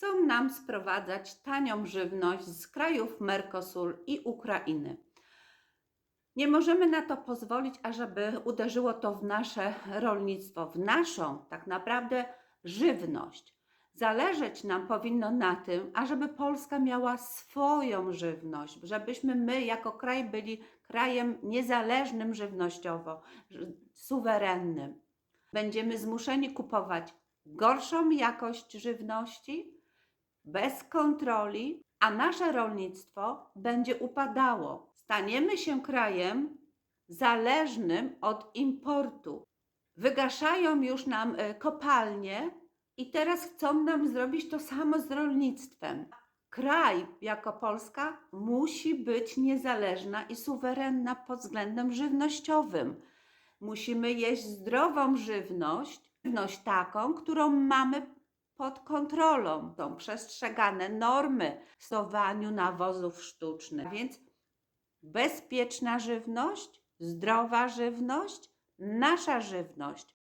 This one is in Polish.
chcą nam sprowadzać tanią żywność z krajów Mercosur i Ukrainy. Nie możemy na to pozwolić, ażeby uderzyło to w nasze rolnictwo, w naszą tak naprawdę żywność. Zależeć nam powinno na tym, ażeby Polska miała swoją żywność, żebyśmy my jako kraj byli krajem niezależnym żywnościowo, suwerennym. Będziemy zmuszeni kupować gorszą jakość żywności, bez kontroli, a nasze rolnictwo będzie upadało. Staniemy się krajem zależnym od importu. Wygaszają już nam e, kopalnie i teraz chcą nam zrobić to samo z rolnictwem. Kraj jako Polska musi być niezależna i suwerenna pod względem żywnościowym. Musimy jeść zdrową żywność, żywność taką, którą mamy pod kontrolą. Są przestrzegane normy w nawozów sztucznych. Więc bezpieczna żywność, zdrowa żywność, nasza żywność